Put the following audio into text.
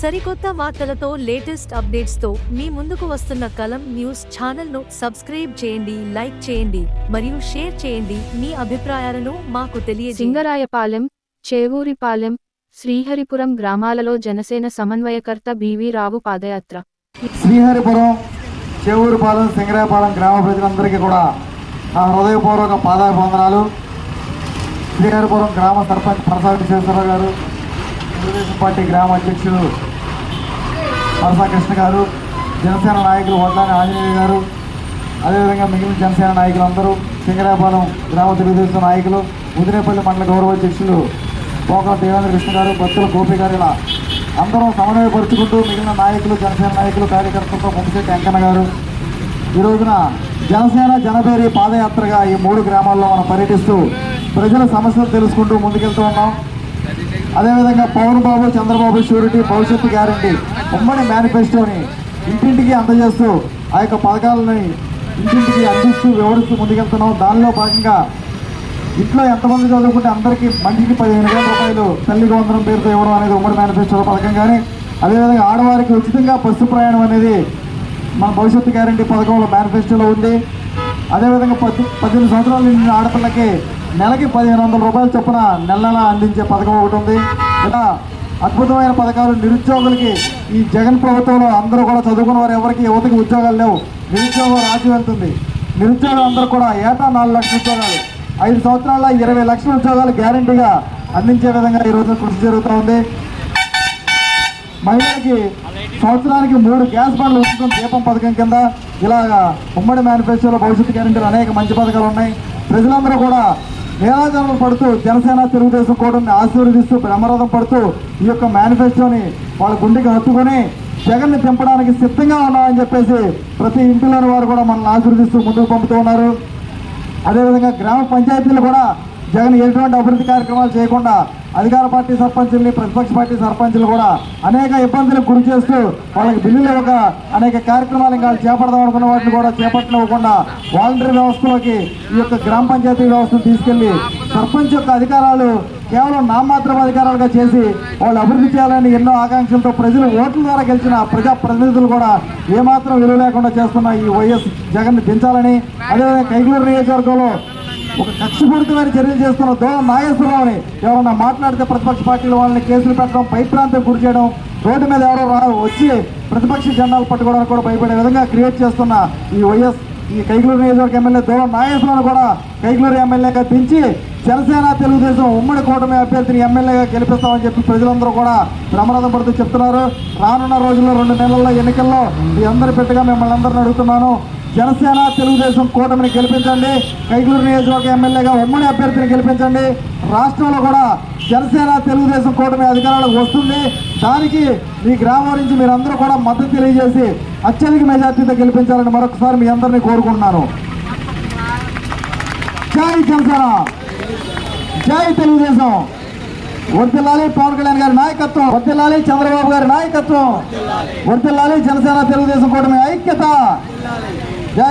సరికొత్త వార్తలతో లేటెస్ట్ అప్డేట్స్తో మీ ముందుకు వస్తున్న కలం న్యూస్ ఛానల్ను సబ్స్క్రైబ్ చేయండి లైక్ చేయండి మరియు షేర్ చేయండి. మీ అభిప్రాయాలను మాకు తెలియజేయండి సింగరాయపాలెం చేవూరిపాలెం శ్రీహరిపురం గ్రామాలలో జనసేన సమన్వయకర్త బివి రావు పాదయాత్ర. శ్రీహరిపురం చెవూరుపాలెం సింగరాయపాలెం గ్రామ ప్రజలందరికీ కూడా నా హృదయపూర్వక పాదాభివందనాలు. శ్రీహరిపురం గ్రామ సర్పంచ్ ప్రసాద్ విశ్వేశ్వరరావు గారు తెలుగుదేశం పార్టీ గ్రామ అధ్యక్షులు పరసా కృష్ణ గారు జనసేన నాయకులు వడ్లాని ఆంజనేయ గారు అదేవిధంగా మిగిలిన జనసేన నాయకులు అందరూ సింగరాపాలెం గ్రామ తెలుగుదేశం నాయకులు ముదినేపల్లి మండల గౌరవ అధ్యక్షులు పోకల దేవేంద్ర కృష్ణ గారు భక్తుల గోపి గారు ఇలా అందరం సమన్వయపరుచుకుంటూ మిగిలిన నాయకులు జనసేన నాయకులు కార్యకర్తలతో ముగిశెట్టి వెంకన్న గారు. ఈ రోజున జనసేన జనపేరి పాదయాత్రగా ఈ మూడు గ్రామాల్లో మనం పర్యటిస్తూ ప్రజల సమస్యలు తెలుసుకుంటూ ముందుకెళ్తూ ఉన్నాం. అదేవిధంగా పవన్ బాబు చంద్రబాబు షూరిటీ భవిష్యత్తు గ్యారంటీ ఉమ్మడి మేనిఫెస్టోని ఇంటింటికి అందజేస్తూ ఆ యొక్క పథకాలని ఇంటింటికి అందిస్తూ వివరిస్తూ ముందుకెళ్తున్నాం. దానిలో భాగంగా ఇంట్లో ఎంతమంది చదువుకుంటే అందరికీ మనిషికి పదిహేను వేల రూపాయలు తల్లికి వందనం పేరుతో ఇవ్వడం అనేది ఉమ్మడి మేనిఫెస్టో పథకం కానీ అదేవిధంగా ఆడవారికి ఉచితంగా బస్సు ప్రయాణం అనేది మన భవిష్యత్తు గ్యారంటీ పథకంలో మేనిఫెస్టోలో ఉంది. అదేవిధంగా పది పద్దెనిమిది సంవత్సరాల నిండిన ఆడపిల్లకి నెలకి పదిహేను వందల రూపాయలు చొప్పున నెల నెల అందించే పథకం ఒకటి ఉంది. ఇలా అద్భుతమైన పథకాలు నిరుద్యోగులకి ఈ జగన్ ప్రభుత్వంలో అందరూ కూడా చదువుకున్న వారు ఎవరికి యువతకి ఉద్యోగాలు లేవు. నిరుద్యోగం రాజు వెళ్తుంది నిరుద్యోగులు అందరూ కూడా ఏటా నాలుగు లక్షల ఉద్యోగాలు. ఐదు సంవత్సరాల ఇరవై లక్షల ఉద్యోగాలు గ్యారంటీగా అందించే విధంగా ఈ కృషి జరుగుతూ ఉంది. మహిళలకి సంవత్సరానికి మూడు గ్యాస్ బండ్లు ఉచితం దీపం పథకం కింద ఇలాగా ఉమ్మడి మేనిఫెస్టోలో భవిష్యత్తు గ్యారంటీలు అనేక మంచి పథకాలు ఉన్నాయి. ప్రజలందరూ కూడా నేరాజనలు పడుతూ జనసేన తెలుగుదేశం కూటమిని ఆశీర్వదిస్తూ బ్రహ్మరథం పడుతూ ఈ యొక్క మేనిఫెస్టోని వాళ్ళ గుండెకి హత్తుకొని జగన్ని తెంపడానికి సిద్ధంగా ఉన్నామని చెప్పేసి ప్రతి ఇంటిలోని వారు కూడా మనల్ని ఆశీర్వదిస్తూ ముందుకు పంపుతూ ఉన్నారు. అదేవిధంగా గ్రామ పంచాయతీలు కూడా జగన్ ఎటువంటి అభివృద్ధి కార్యక్రమాలు చేయకుండా అధికార పార్టీ సర్పంచుల్ని ప్రతిపక్ష పార్టీ సర్పంచులు కూడా అనేక ఇబ్బందులకు గురి చేస్తూ వాళ్ళకి బిల్లులు ఇవ్వక అనేక కార్యక్రమాలు ఇంకా చేపడదాం అనుకున్న వాటిని కూడా చేపట్టనివ్వకుండా వాలంటరీ వ్యవస్థలోకి ఈ యొక్క గ్రామ పంచాయతీ వ్యవస్థను తీసుకెళ్ళి సర్పంచ్ యొక్క అధికారాలు కేవలం నామాత్రం అధికారాలుగా చేసి వాళ్ళు అభివృద్ధి చేయాలని ఎన్నో ఆకాంక్షలతో ప్రజలు ఓట్ల ద్వారా గెలిచిన ప్రజా ప్రతినిధులు కూడా ఏమాత్రం విలువ లేకుండా చేస్తున్న ఈ వైఎస్ జగన్ దించాలని అదేవిధంగా కైగూరు నియోజకవర్గంలో ఒక కక్షపూరితమైన చర్యలు చేస్తున్న దూరం నాగేశ్వరరావుని ఎవరన్నా మాట్లాడితే ప్రతిపక్ష పార్టీల వాళ్ళని కేసులు పెట్టడం భయప్రాంతం గురి చేయడం రోడ్డు మీద ఎవరో వచ్చి ప్రతిపక్ష జెండాలు పట్టుకోవడానికి కూడా భయపడే విధంగా క్రియేట్ చేస్తున్న ఈ వైఎస్ ఈ కైగులూరు నియోజకవర్గ ఎమ్మెల్యే దూరం నాగేశ్వరరావు కూడా కైగులూరు ఎమ్మెల్యేగా దించి జనసేన తెలుగుదేశం ఉమ్మడి కూటమి అభ్యర్థిని ఎమ్మెల్యేగా గెలిపిస్తామని చెప్పి ప్రజలందరూ కూడా ప్రమాదం పడుతూ చెప్తున్నారు. రానున్న రోజుల్లో రెండు నెలల్లో ఎన్నికల్లో మీ అందరి పెట్టగా మిమ్మల్ని అందరిని అడుగుతున్నాను. జనసేన తెలుగుదేశం కూటమిని గెలిపించండి. కైగులూరు నియోజకవర్గ ఎమ్మెల్యేగా ఉమ్మడి అభ్యర్థిని గెలిపించండి. రాష్ట్రంలో కూడా జనసేన తెలుగుదేశం కూటమి అధికారంలోకి వస్తుంది. దానికి మీ గ్రామం నుంచి మీరందరూ కూడా మద్దతు తెలియజేసి అత్యధిక మెజార్టీతో గెలిపించాలని మరొకసారి మీ అందరినీ కోరుకుంటున్నాను. జై జనసేన! జై తెలుగుదేశం! వర్తిల్లాలి పవన్ కళ్యాణ్ గారి నాయకత్వం వర్తిల్లాలి చంద్రబాబు గారి నాయకత్వం వర్తిల్లాలి జనసేన తెలుగుదేశం కూటమి ఐక్యత! জয়